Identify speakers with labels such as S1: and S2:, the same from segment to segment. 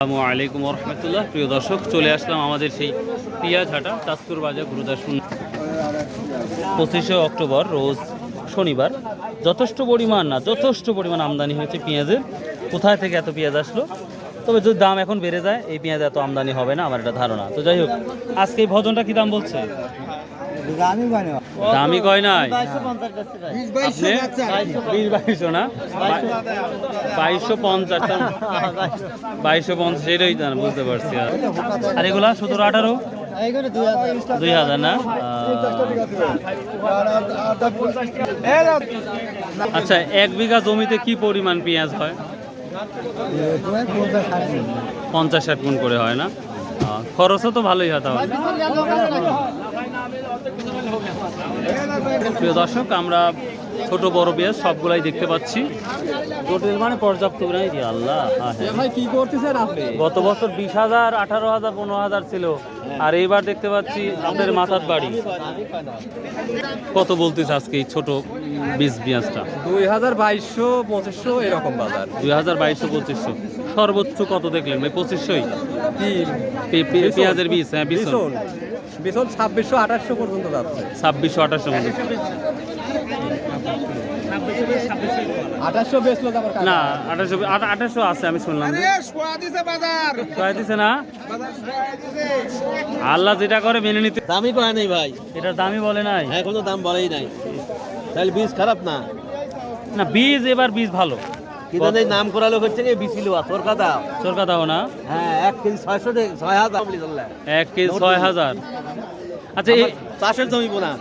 S1: আসসালামু আলাইকুম রহমতুল্লাহ প্রিয় দর্শক, চলে আসলাম আমাদের সেই পিঁয়াজ হাটা তাজপুর বাজার, গুরুদাসপুর। পঁচিশে অক্টোবর, রোজ শনিবার। যথেষ্ট পরিমাণ না, যথেষ্ট পরিমাণ আমদানি হয়েছে পেঁয়াজের। কোথায় থেকে এত পেঁয়াজ আসলো? তবে যদি দাম এখন বেড়ে যায়, এই পেঁয়াজ এত আমদানি হবে না, আমার একটা ধারণা। তো যাই হোক, আজকে এই ভজনটা কি দাম বলছে? দামই কয় নাই? বিশ বাইশশো না? বাইশশো পঞ্চাশ। বাইশশো পঞ্চাশ এটাই বুঝতে পারছি আর। আর এগুলা সতেরো আঠারো? দুই হাজার। না? আচ্ছা এক বিঘা জমিতে কি পরিমাণ পেঁয়াজ হয়? পঞ্চাশ ষাট গুণ করে হয় না? খরচও তো ভালোই হয় তাহলে। প্রিয় দর্শক আমরা ছোট বড় পেঁয়াজ সবগুলাই দেখতে পাচ্ছি। মানে পর্যাপ্ত নাই আল্লাহ।
S2: কি করতেছেন আপনি?
S1: গত বছর বিশ হাজার আঠারো হাজার পনেরো হাজার ছিল। হ্যাঁ। আর এইবার দেখতে পাচ্ছি আমাদের মাথার বাড়ি। কত বলতেছে আজকে এই ছোট বীজ পেঁয়াজটা?
S2: দুই হাজার বাইশশো পঁচিশশো এরকম বাজার।
S1: দুই হাজার বাইশশো পঁচিশশো। সর্বোচ্চ কত দেখলেন ভাই? পঁচিশশোই? পেঁয়াজের বিষ হ্যাঁ
S2: বিছন বিছন ছাব্বিশশো আঠাশশো পর্যন্ত যাচ্ছে।
S1: ছাব্বিশশো আঠাশশো পর্যন্ত। আছে আমি শুনলাম। আল্লাহ যেটা করে মেনে নিতে
S3: দামই কয় নাই ভাই।
S1: এটা দামই বলে নাই।
S3: হ্যাঁ কোনো দাম বলেই নাই। তাহলে বীজ খারাপ না?
S1: না বীজ এবার বীজ ভালো।
S3: নাম করা লোক হচ্ছে দাও
S1: দাও না?
S3: হ্যাঁ এক কেজি ছয়শো ছয় হাজার
S1: এক কেজি ছয় হাজার। আচ্ছা
S3: চাষের জমি বোনা।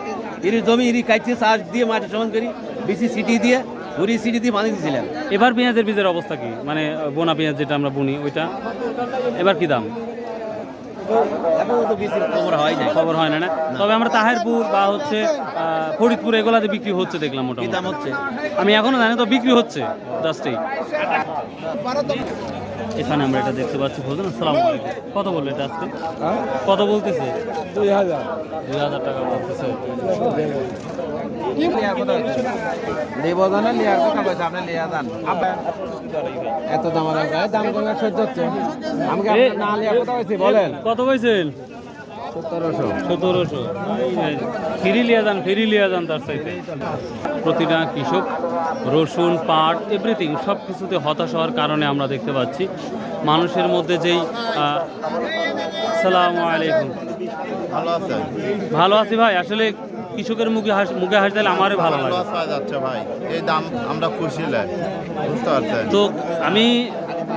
S3: ইরি জমি ইরি কাটছে চাষ দিয়ে মাটি সমান করি বিসি সিটি দিয়ে। ঘুরি সিটি দিয়ে পানি দিয়েছিলাম
S1: এবার পেঁয়াজের বীজের অবস্থা কি? মানে বোনা পেঁয়াজ যেটা আমরা বুনি ওইটা। এবার কি দাম?
S3: এখনও তো খবর হয়
S1: খবর হয় না না? তবে আমরা তাহেরপুর বা হচ্ছে ফরিদপুর এগুলাতে বিক্রি হচ্ছে দেখলাম মোটামুটি।
S3: দাম হচ্ছে?
S1: আমি এখনও জানি তো বিক্রি হচ্ছে জাস্টই এখানে আমরা এটা দেখতে পাচ্ছি বলুন আসসালাম আলাইকুম। কত বলল এটা আজকে? কত বলতেছে?
S2: দুই হাজার।
S1: দুই হাজার টাকা বলতেছে।
S2: নেব জানা লিয়ার কথা কইছে আপনি লিয়া যান। এত দাম আর দাম কমে সহ্য হচ্ছে। আমাকে না লিয়ার কথা কইছি বলেন।
S1: কত কইছেন?
S2: সতেরোশো।
S1: ফিরি লিয়া যান ফিরি লিয়া যান তার চাইতে। প্রতিটা কৃষক রসুন পাট এভরিথিং সব কিছুতে হতাশ হওয়ার কারণে আমরা দেখতে পাচ্ছি। মানুষের মধ্যে যেই সালাম সালামু আলাইকুম।
S4: ভালো আছি
S1: ভাই আসলে কৃষকের মুখে হাস মুখে হাসি দিলে আমারই ভালো লাগে।
S4: লস হয়ে যাচ্ছে ভাই। এই দাম আমরা খুশি লাই বুঝতে পারছেন?
S1: তো আমি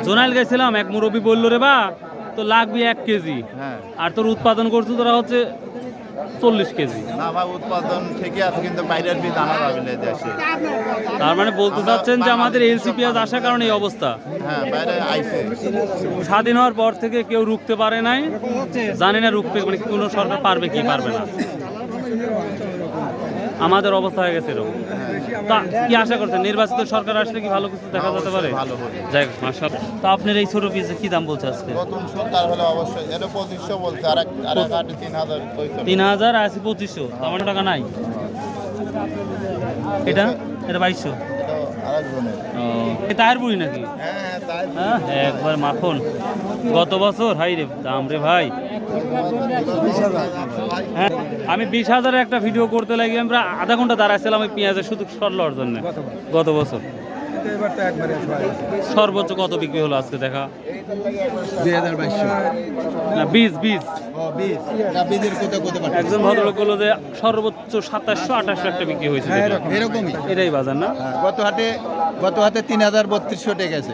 S1: জোনাইল গেছিলাম এক মুরব্বী বলল রে বা তো লাগবে এক কেজি।
S4: হ্যাঁ।
S1: আর তোর উৎপাদন করছ তোরা হচ্ছে চল্লিশ কেজি।
S4: না ভাই উৎপাদন ঠিকই আছে কিন্তু বাইরের বীজ আনা যাবে না দেশে।
S1: তার মানে বলতে চাচ্ছেন যে আমাদের এলসি পেঁয়াজ আসার কারণে এই অবস্থা।
S4: হ্যাঁ বাইরে আইছে।
S1: স্বাধীন হওয়ার পর থেকে কেউ রুখতে পারে নাই। জানি না রুখতে মানে কোনো সরকার পারবে কি পারবে না। আমাদের অবস্থা হয়ে গেছে এরকম। তা কি আশা করছেন? নির্বাচিত সরকার আসলে কি ভালো কিছু দেখা যেতে পারে। যাই হোক মার্শাল তা আপনার এই ছোট পিসে কি দাম বলছে আজকে?
S4: তিন হাজার
S1: আশি পঁচিশশো। তেমন টাকা নাই। এটা? এটা বাইশশো। নাকি?
S4: হ্যাঁ
S1: হ্যাঁ একবার মাখন। গত বছর? হাই রে দাম রে ভাই। হ্যাঁ আমি বিশ হাজারের একটা ভিডিও করতে লাগি আমরা আধা ঘণ্টা দাঁড়াইছিলাম ওই পেঁয়াজের শুধু সরলার জন্য। গত বছর।
S2: এবার তো একবারে
S1: সর্বোচ্চ কত বিক্রি হলো আজকে দেখা?
S2: দুই হাজার বাইশশো।
S1: না
S4: কোথায় পাঠাচ্ছে
S1: একজন ভদ্রলোক বলল যে সর্বোচ্চ সাতাশশো আঠাশশো একটা বিক্রি হয়েছে
S4: এরকমই।
S1: এটাই বাজার না?
S4: হ্যাঁ, গত হাটে গত হাটে তিন হাজার বত্রিশশো টাকা গেছে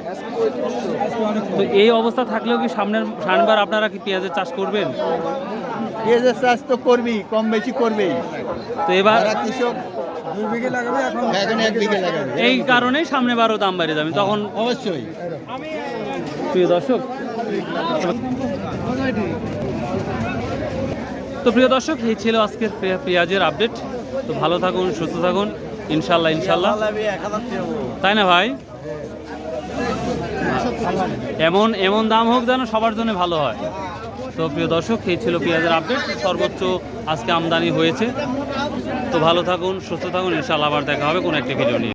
S1: তো এই অবস্থা থাকলেও কি সামনের সামনের আপনারা কি পেঁয়াজের চাষ করবেন?
S4: পেঁয়াজের চাষ তো করবি কম বেশি করবেই।
S1: তো এবার
S4: কৃষক
S2: এখন
S4: এখন এক বিঘে লাগাবে।
S1: এই কারণেই সামনে বারো দাম বেড়ে যাবে। তখন
S4: অবশ্যই।
S1: প্রিয় দর্শক তো প্রিয় দর্শক এই ছিল আজকের পেঁয়াজের আপডেট তো ভালো থাকুন সুস্থ থাকুন। ইনশাল্লাহ ইনশাল্লাহ। তাই না ভাই? এমন এমন দাম হোক যেন সবার জন্য ভালো হয়। তো প্রিয় দর্শক, এই ছিল পেঁয়াজের আপডেট সর্বোচ্চ আজকে আমদানি হয়েছে। তো ভালো থাকুন, সুস্থ থাকুন। ইনশাল্লাহ আবার দেখা হবে কোনো একটি ভিডিও নিয়ে।